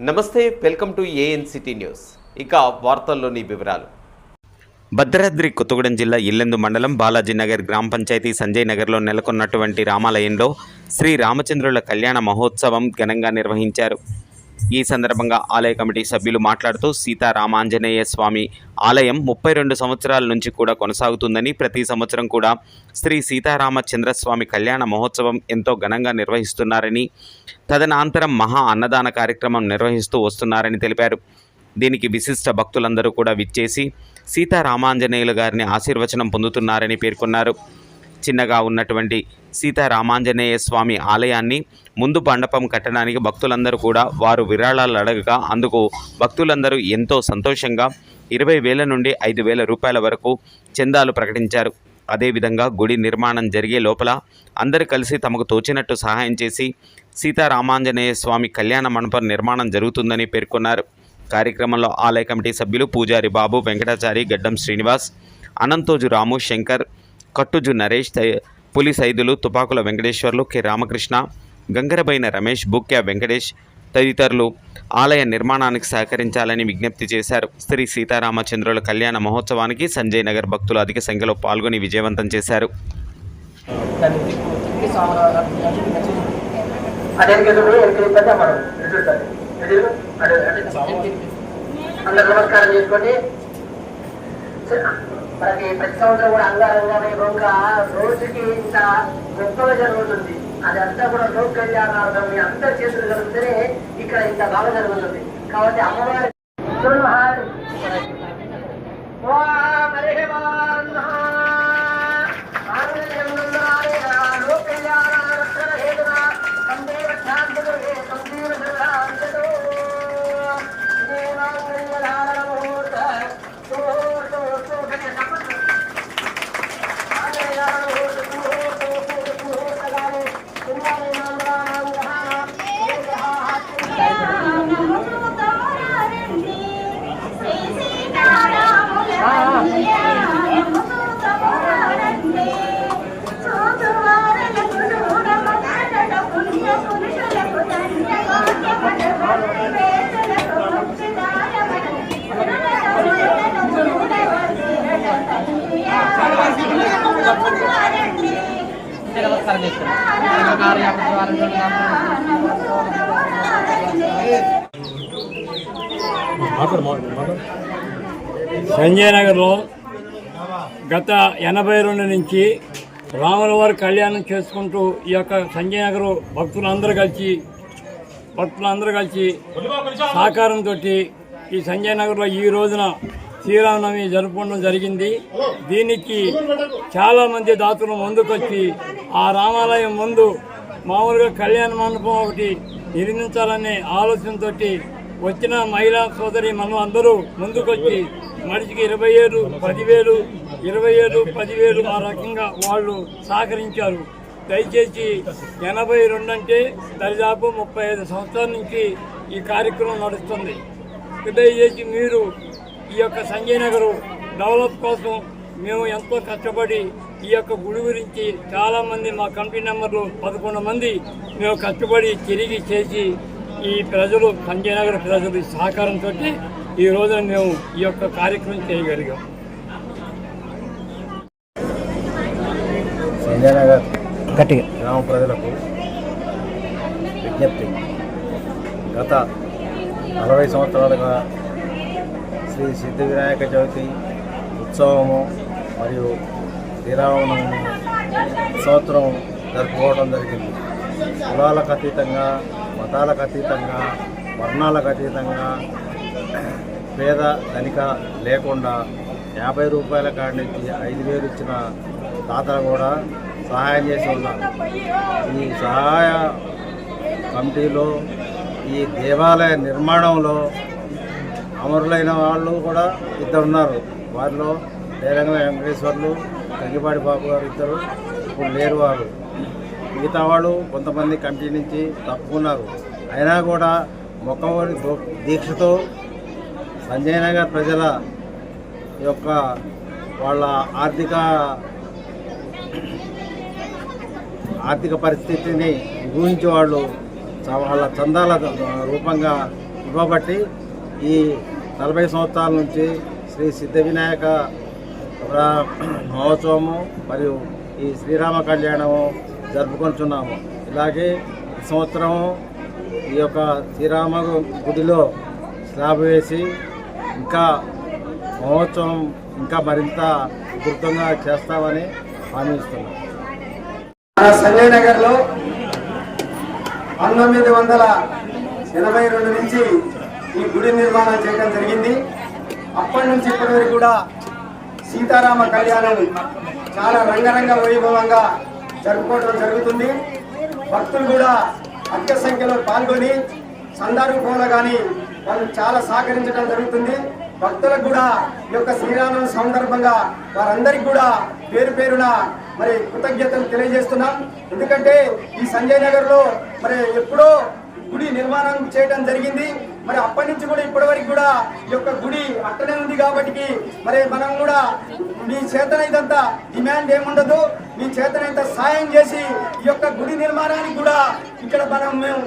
నమస్తే welcome to ANCT news. ఇక వార్తల్లోని వివరాలు. భద్రాద్రి కొత్తగూడెం జిల్లా ఇల్లెందు మండలం బాలాజీనగర్ గ్రామ పంచాయతీ సంజయ్ నగర్లో నెలకొన్నటువంటి రామాలయంలో శ్రీ రామచంద్రుల కళ్యాణ మహోత్సవం ఘనంగా నిర్వహించారు. ఈ సందర్భంగా ఆలయ కమిటీ సభ్యులు మాట్లాడుతూ సీతారామాంజనేయ స్వామి ఆలయం ముప్పై రెండు సంవత్సరాల నుంచి కూడా కొనసాగుతుందని ప్రతి సంవత్సరం కూడా శ్రీ సీతారామచంద్రస్వామి కళ్యాణ మహోత్సవం ఎంతో ఘనంగా నిర్వహిస్తున్నారని తదనంతరం మహా అన్నదాన కార్యక్రమం నిర్వహిస్తూ వస్తున్నారని తెలిపారు. దీనికి విశిష్ట భక్తులందరూ కూడా విచ్చేసి సీతారామాంజనేయులు గారిని ఆశీర్వచనం పొందుతున్నారని పేర్కొన్నారు. చిన్నగా ఉన్నటువంటి సీతారామాంజనేయ స్వామి ఆలయాన్ని ముందు మండపం కట్టడానికి భక్తులందరూ కూడా వారు విరాళాలు అడగగా అందుకు భక్తులందరూ ఎంతో సంతోషంగా ఇరవై వేల నుండి ఐదు వేల రూపాయల వరకు చందాలు ప్రకటించారు. అదేవిధంగా గుడి నిర్మాణం జరిగే లోపల అందరూ కలిసి తమకు తోచినట్టు సహాయం చేసి సీతారామాంజనేయ స్వామి కళ్యాణ మండపం నిర్మాణం జరుగుతుందని పేర్కొన్నారు. కార్యక్రమంలో ఆలయ కమిటీ సభ్యులు పూజారి బాబు వెంకటాచారి గడ్డం శ్రీనివాస్ అనంతోజు రాము శంకర్ కట్టుజు నరేష్ తై- పులి సైదులు తుపాకుల వెంకటేశ్వర్లు కె రామకృష్ణ గంగరబైన రమేష్ బుక్యా వెంకటేష్ తదితరులు ఆలయ నిర్మాణానికి సహకరించాలని విజ్ఞప్తి చేశారు శ్రీ సీతారామచంద్రుల కళ్యాణ మహోత్సవానికి సంజయ్ నగర్ భక్తులు అధిక సంఖ్యలో పాల్గొని విజయవంతం చేశారు అందరు నమస్కారం ప్రతి మనకి ప్రతి సంవత్సరం కూడా అంగారంగా ఒక రోజుకి ఇంత గొప్పగా జరుగుతుంది. అదంతా కూడా లోక్ కళ్యాణార్థం అంతా చేసుకుని చేతులు ఇక్కడ ఇంత బాగా జరుగుతుంది. కాబట్టి అమ్మవారి సంజయ్ నగర్లో గత ఎనభై రెండు నుంచి రాముల వారి కళ్యాణం చేసుకుంటూ ఈ యొక్క సంజయ్ నగర్ భక్తులందరూ కలిసి భక్తులందరూ కలిసి సహకారంతో ఈ సంజయ్ నగర్లో ఈ రోజున శ్రీరామనవమి జరుపుకోవడం జరిగింది. దీనికి చాలామంది దాతలు ముందుకొచ్చి ఆ రామాలయం ముందు మామూలుగా కళ్యాణ మండపం ఒకటి నిర్మించాలనే ఆలోచనతో వచ్చిన మహిళా సోదరి మనం అందరూ ముందుకొచ్చి మనిషికి ఇరవై ఏడు పదివేలు ఇరవై ఏడు పదివేలు ఆ రకంగా వాళ్ళు సహకరించారు. దయచేసి ఎనభై రెండు అంటే దరిదాపు ముప్పై ఐదు సంవత్సరాల నుంచి ఈ కార్యక్రమం నడుస్తుంది. దయచేసి మీరు ఈ యొక్క సంజయ్ నగర్ డెవలప్ కోసం మేము ఎంతో కష్టపడి ఈ యొక్క గుడి గురించి చాలామంది మా కమిటీ నెంబర్లు పదకొండు మంది మేము కష్టపడి తిరిగి చేసి ఈ ప్రజలు సంజయ్ నగర్ ప్రజలు సహకారంతో ఈ రోజున మేము ఈ యొక్క కార్యక్రమం చేయగలిగాం. సంజయనగర్ గ్రామ ప్రజలకు విజ్ఞప్తి. గత నలభై సంవత్సరాలుగా శ్రీ సిద్ధి వినాయక చవితి ఉత్సవము మరియు శ్రీరామనవమి సంవత్సరం జరుపుకోవడం జరిగింది. కులాలకు అతీతంగా మతాలకు అతీతంగా వర్ణాలకు అతీతంగా పేద ధనిక లేకుండా యాభై రూపాయల కాడి నుంచి ఐదు వేలు ఇచ్చిన తాతలు కూడా సహాయం చేసి ఉన్నారు. ఈ సహాయ కమిటీలో ఈ దేవాలయ నిర్మాణంలో అమరులైన వాళ్ళు కూడా ఇద్దరు ఉన్నారు వారిలో ధైర్యంగా వెంకటేశ్వర్లు తగ్గిపాటి బాబు గారు ఇద్దరు ఇప్పుడు లేరు వారు. మిగతా వాళ్ళు కొంతమంది కమిటీ నుంచి తప్పుకున్నారు. అయినా కూడా మొక్కవరి దీక్షతో సంజయ్ నగర్ ప్రజల యొక్క వాళ్ళ ఆర్థిక ఆర్థిక పరిస్థితిని ఊహించి వాళ్ళు చ- వాళ్ళ చందాల రూపంగా ఇవ్వబట్టి ఈ నలభై సంవత్సరాల నుంచి శ్రీ సిద్ధ వినాయక మహోత్సవము మరియు ఈ శ్రీరామ కళ్యాణము జరుపుకుంటున్నాము. ఇలాగే సంవత్సరము ఈ యొక్క శ్రీరామ గుడిలో స్లాబ్ వేసి ఇంకా మహోత్సవం ఇంకా మరింత ఉధృతంగా చేస్తామని హామీ సంజయ్ నగర్లో పంతొమ్మిది వందల ఎనభై రెండు నుంచి ఈ గుడి నిర్మాణం చేయడం జరిగింది. అప్పటి నుంచి ఇప్పటి వరకు కూడా సీతారామ కళ్యాణం చాలా రంగరంగ వైభవంగా జరుపుకోవడం జరుగుతుంది. భక్తులు కూడా అధిక సంఖ్యలో పాల్గొని సందర్భంలో కానీ వాళ్ళు చాలా సహకరించడం జరుగుతుంది. భక్తులకు కూడా ఈ యొక్క శ్రీరామం సందర్భంగా వారందరికీ కూడా పేరు పేరున మరి కృతజ్ఞతలు తెలియజేస్తున్నాం. ఎందుకంటే ఈ సంజయ్ నగర్లో మరి ఎప్పుడో గుడి నిర్మాణం చేయడం జరిగింది. మరి అప్పటి నుంచి కూడా ఇప్పటి వరకు కూడా ఈ యొక్క గుడి అట్టనే ఉంది కాబట్టి మరి మనం కూడా మీ చేతనైనంత డిమాండ్ ఏముండదు మీ చేతనైంత సాయం చేసి ఈ యొక్క గుడి నిర్మాణానికి కూడా ఇక్కడ మనం మేము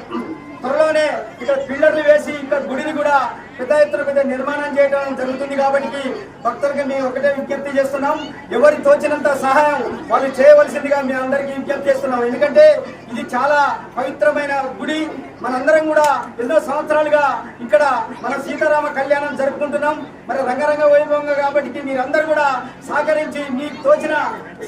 త్వరలోనే ఇక్కడ పిల్లర్లు వేసి ఇక్కడ గుడిని కూడా పెద్ద ఎత్తున పెద్ద నిర్మాణం చేయడం జరుగుతుంది కాబట్టి భక్తులకి మేము ఒకటే విజ్ఞప్తి చేస్తున్నాం. ఎవరి తోచినంత సహాయం వాళ్ళు చేయవలసిందిగా మీ అందరికీ విజ్ఞప్తి చేస్తున్నాం. ఎందుకంటే ఇది చాలా పవిత్రమైన గుడి. మనందరం కూడా ఎన్నో సంవత్సరాలుగా ఇక్కడ మన సీతారామ కళ్యాణం జరుపుకుంటున్నాం. మరి రంగరంగ వైభవంగా కాబట్టి మీరందరూ కూడా సహకరించి మీకు తోచిన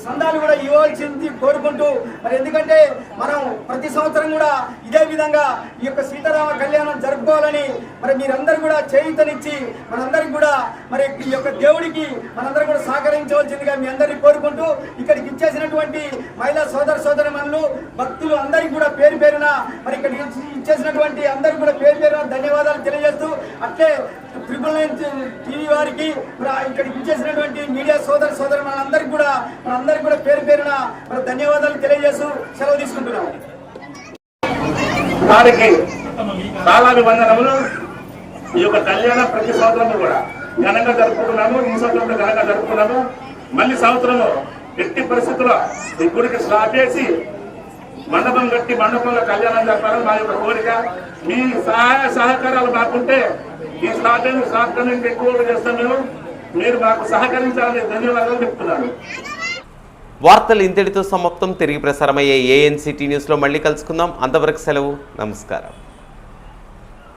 సందాలు కూడా ఇవ్వాల్సింది కోరుకుంటూ మరి ఎందుకంటే మనం ప్రతి సంవత్సరం కూడా ఇదే విధంగా ఈ యొక్క సీతారామ కళ్యాణం జరుపుకోవాలని మరి మీరందరూ కూడా చేయుతనిచ్చి మనందరికి కూడా మరి ఈ యొక్క దేవుడికి మనందరం కూడా సహకరించవలసిందిగా మీ అందరినీ కోరుకుంటూ ఇక్కడికి ఇచ్చేసినటువంటి మహిళా సోదర సోదర మనులు భక్తులు అందరికీ కూడా పేరు పేరున మరి ఇక్కడికి ఇచ్చేసినటువంటి అందరికీ కూడా పేరు పేరున ధన్యవాదాలు తెలియజేస్తూ అట్లే ట్రిపుల్ నైన్ టీవీ వారికి ఇక్కడికి ఇచ్చేసినటువంటి మీడియా సోదర సోదర మనందరికీ కూడా మనందరికీ కూడా పేరు పేరున మరి ధన్యవాదాలు తెలియజేస్తూ సెలవు తీసుకుంటున్నాం. వారికి చాలా ఈ యొక్క కళ్యాణ ప్రతి సంవత్సరం కూడా ఘనంగా జరుపుకున్నాను ఈ సంవత్సరంలో ఘనంగా జరుపుకున్నాము మళ్ళీ సంవత్సరము ఎట్టి పరిస్థితుల్లో ఈ గుడికి స్లాపేసి చేసి మండపం కట్టి మండపంలో కళ్యాణం జరపాలని మా యొక్క కోరిక. మీ సహాయ సహకారాలు మాకుంటే ఈ స్లాబ్ స్లాబ్ ఎక్కువగా చేస్తాం మేము. మీరు మాకు సహకరించాలని ధన్యవాదాలు చెప్తున్నాను. వార్తలు ఇంతటితో సమాప్తం. తిరిగి ప్రసారమయ్యే ఏఎన్సిటీ న్యూస్లో మళ్ళీ కలుసుకుందాం. అంతవరకు సెలవు. నమస్కారం.